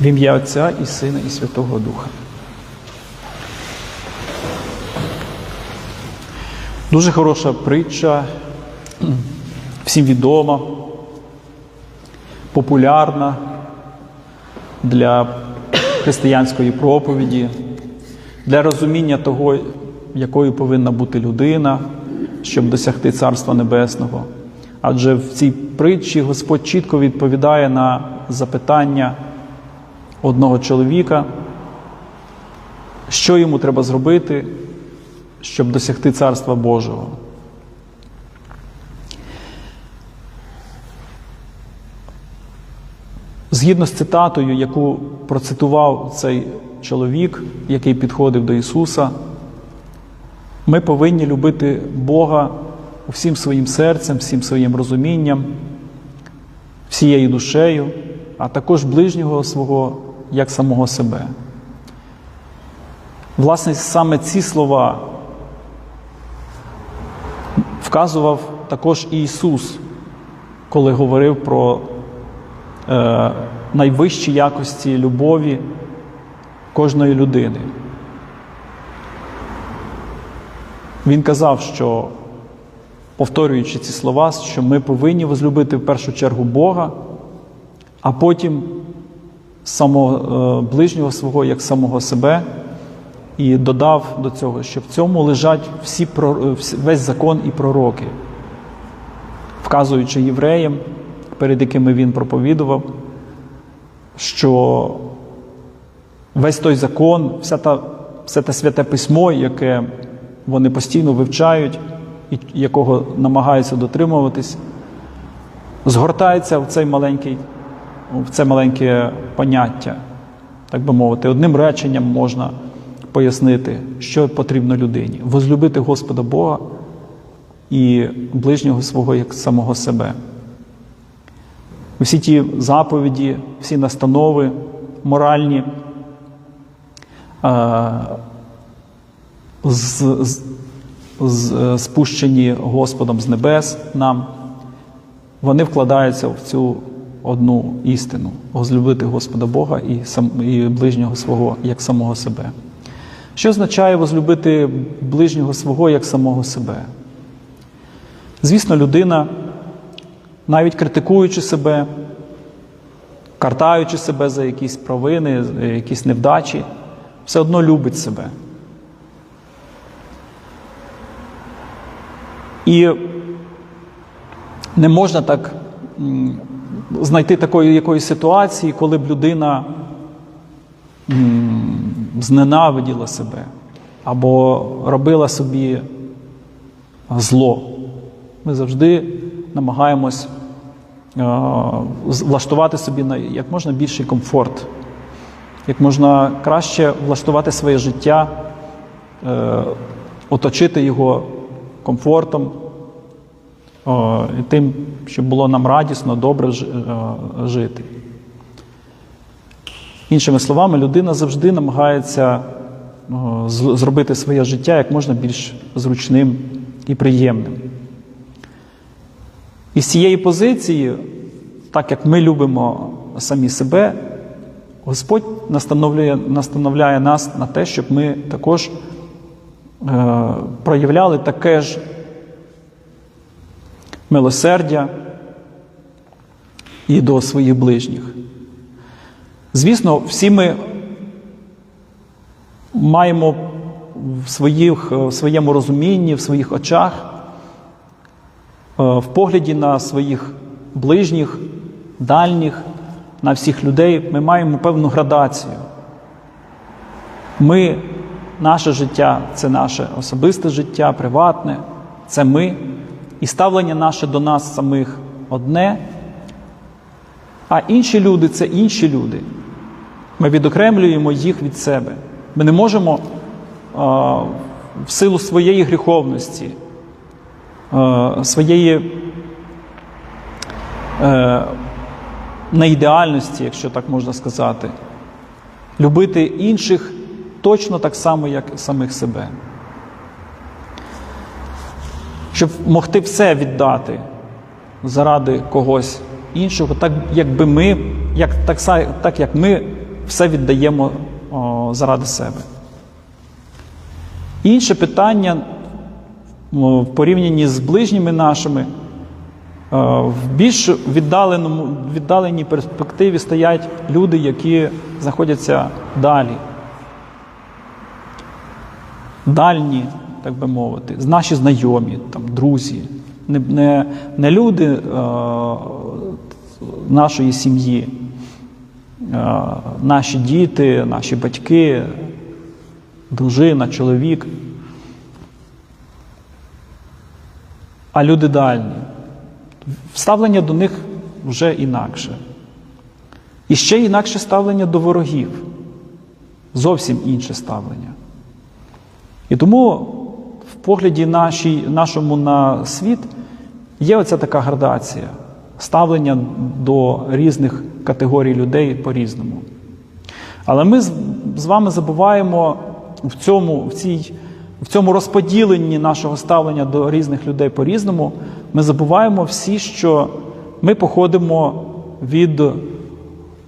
В ім'я Отця і Сина, і Святого Духа. Дуже хороша притча, всім відома, популярна для християнської проповіді, для розуміння того, якою повинна бути людина, щоб досягти Царства Небесного. Адже в цій притчі Господь чітко відповідає на запитання одного чоловіка, що йому треба зробити, щоб досягти Царства Божого. Згідно з цитатою, яку процитував цей чоловік, який підходив до Ісуса, ми повинні любити Бога всім своїм серцем, всім своїм розумінням, всією душею, а також ближнього свого як самого себе. Власне, саме ці слова вказував також Ісус, коли говорив про е, найвищі якості любові кожної людини. Він казав, що, повторюючи ці слова, що ми повинні возлюбити в першу чергу Бога, а потім самого е, ближнього свого як самого себе, і додав до цього, що в цьому лежать всі, весь закон і пророки, вказуючи євреям, перед якими він проповідував, що весь той закон, вся та, все те святе письмо, яке вони постійно вивчають якого намагаються дотримуватись, згортається в цей маленький, в це маленьке поняття, так би мовити, одним реченням можна пояснити, що потрібно людині: возлюбити Господа Бога і ближнього свого як самого себе. Всі ті заповіді, всі настанови моральні, е, з, з, спущені Господом з небес нам, вони вкладаються в цю одну істину возлюбити Господа Бога і, і ближнього свого як самого себе. Що означає возлюбити ближнього свого як самого себе? Звісно, людина, навіть критикуючи себе, картаючи себе за якісь провини, якісь невдачі, все одно любить себе. І не можна так знайти такої якоїсь ситуації, коли б людина зненавиділа себе або робила собі зло. Ми завжди намагаємось е, влаштувати собі на як можна більший комфорт, як можна краще влаштувати своє життя, е, оточити його комфортом, тим, щоб було нам радісно, добре е, жити. Іншими словами, людина завжди намагається зробити своє життя як можна більш зручним і приємним. І з цієї позиції, так як ми любимо самі себе, Господь настановлює, настановляє нас на те, щоб ми також проявляли таке ж милосердя і до своїх ближніх. Звісно, всі ми маємо в, своїх, в своєму розумінні, в своїх очах, е, в погляді на своїх ближніх, дальніх, на всіх людей, ми маємо певну градацію. Ми, наше життя це наше особисте життя, приватне, це ми. І ставлення наше до нас самих одне, а інші люди це інші люди. Ми відокремлюємо їх від себе. Ми не можемо в силу своєї гріховності, своєї е, неідеальності, якщо так можна сказати, любити інших точно так само, як самих себе. Щоб могти все віддати заради когось іншого, так якби ми як, так, так як ми все віддаємо о, заради себе. Інше питання в порівнянні з ближніми нашими, в більш віддаленому, віддаленій перспективі стоять люди, які знаходяться далі. Дальні, так би мовити, наші знайомі, там, друзі, не, не, не люди е, нашої сім'ї, е, наші діти, наші батьки, дружина, чоловік. А люди дальні. Ставлення до них вже інакше. І ще інакше ставлення до ворогів. Зовсім інше ставлення. І тому в погляді нашій, нашому на світ є оця така градація ставлення до різних категорій людей по-різному. Але ми з, вами забуваємо в цьому, в, цій, в цьому розподіленні нашого ставлення до різних людей по-різному, ми забуваємо всі, що ми походимо від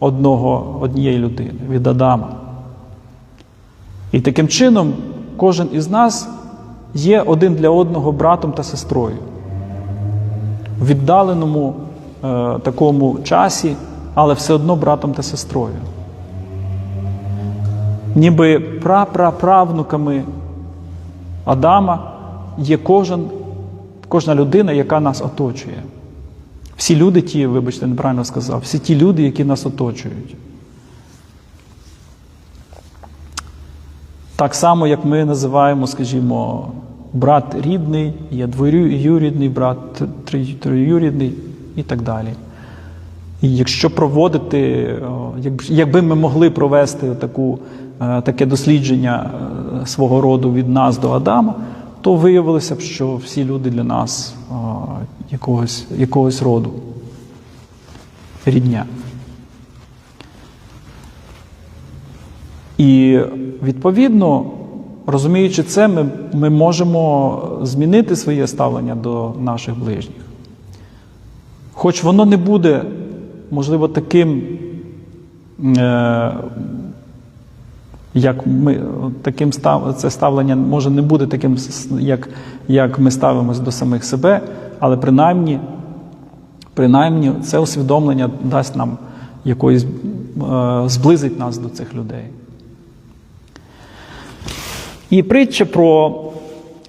одного, однієї людини, від Адама. І таким чином кожен із нас є один для одного братом та сестрою. В віддаленому е, такому часі, але все одно братом та сестрою. Ніби прапраправнуками Адама є кожен, кожна людина, яка нас оточує. Всі люди ті, вибачте, неправильно сказав, всі ті люди, які нас оточують. Так само, як ми називаємо, скажімо, брат рідний, є двоюрідний брат, троюрідний і так далі. І якщо проводити, якби ми могли провести таку, е, таке дослідження е, свого роду від нас до Адама, то виявилося б, що всі люди для нас якогось, якогось роду рідня. І відповідно, розуміючи це, ми, ми можемо змінити своє ставлення до наших ближніх. Хоч воно не буде, можливо, таким, е, як ми, таким став, це ставлення може не буде таким, як, як ми ставимось до самих себе, але принаймні, принаймні це усвідомлення дасть нам якоїсь, е, зблизить нас до цих людей. І притча про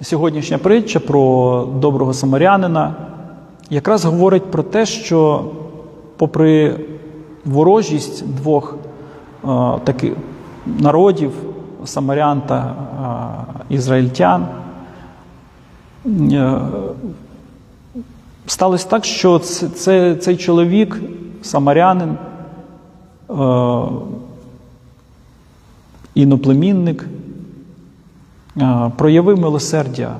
сьогоднішня притча про доброго самарянина якраз говорить про те, що попри ворожість двох е, таких народів, самарян та е, ізраїльтян, е, сталося так, що це, це, цей чоловік, самарянин, е, іноплемінник, проявив милосердя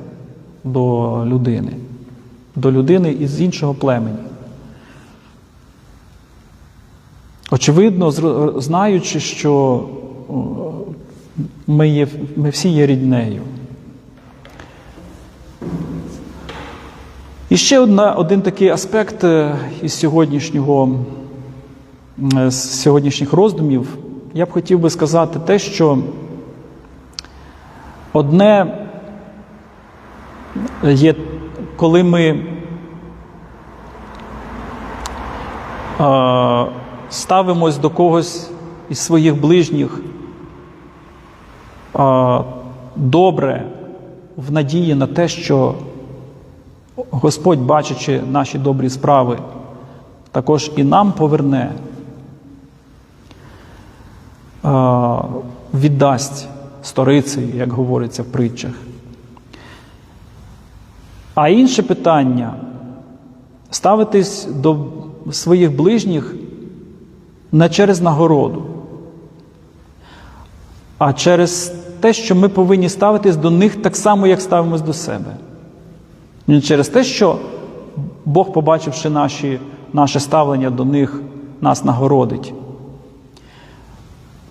до людини, до людини із іншого племені. Очевидно, знаючи, що ми, є, ми всі є ріднею. І ще одна, один такий аспект е, із сьогоднішнього, е, з сьогоднішніх роздумів. Я б хотів би сказати те, що одне є, коли ми ставимось до когось із своїх ближніх добре в надії на те, що Господь, бачачи наші добрі справи, також і нам поверне, віддасть сторицею, як говориться в притчах. А інше питання ставитись до своїх ближніх не через нагороду, а через те, що ми повинні ставитись до них так само, як ставимось до себе. Не через те, що Бог, побачивши наші, наше ставлення до них, нас нагородить.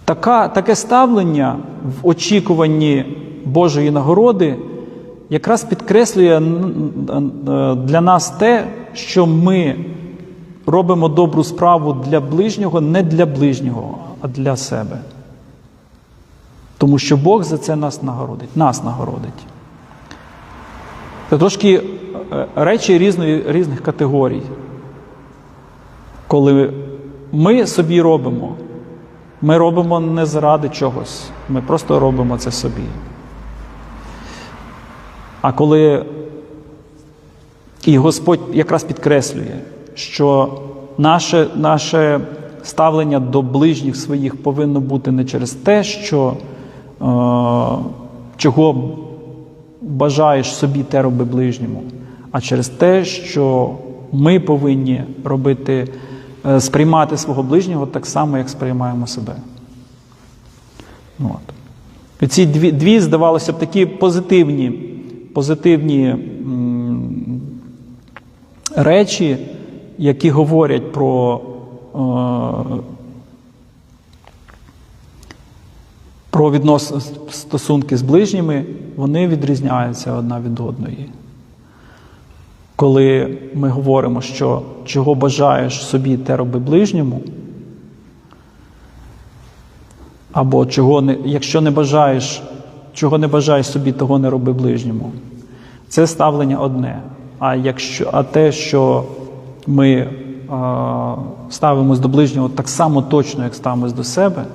Така, таке ставлення в очікуванні Божої нагороди якраз підкреслює для нас те, що ми робимо добру справу для ближнього, не для ближнього, а для себе. Тому що Бог за це нас нагородить, нас нагородить. Це трошки е, речі різної, різних категорій. Коли ми собі робимо, ми робимо не заради чогось, ми просто робимо це собі. А коли і Господь якраз підкреслює, що наше, наше ставлення до ближніх своїх повинно бути не через те, що е, чого бажаєш собі, те роби ближньому, а через те, що ми повинні робити, сприймати свого ближнього так само, як сприймаємо себе. От. І ці дві, дві, здавалося б, такі позитивні, позитивні речі, які говорять про, е, про віднос, стосунки з ближніми, вони відрізняються одна від одної. Коли ми говоримо, що чого бажаєш собі, те роби ближньому, або чого не, якщо не бажаєш, чого не бажаєш собі, того не роби ближньому. Це ставлення одне. А якщо, а те, що ми е, ставимось до ближнього так само точно, як ставимось до себе,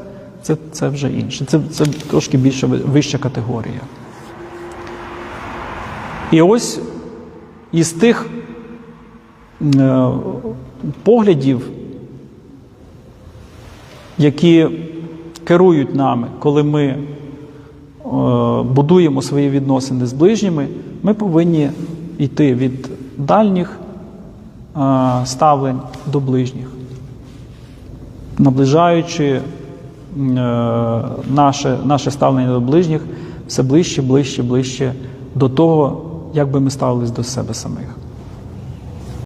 це, це вже інше. Це, це трошки більше вища категорія. І ось із тих е, поглядів, які керують нами, коли ми е, будуємо свої відносини з ближніми, ми повинні йти від дальніх е, ставлень до ближніх, наближаючи наше, наше ставлення до ближніх все ближче, ближче, ближче до того, як би ми ставились до себе самих.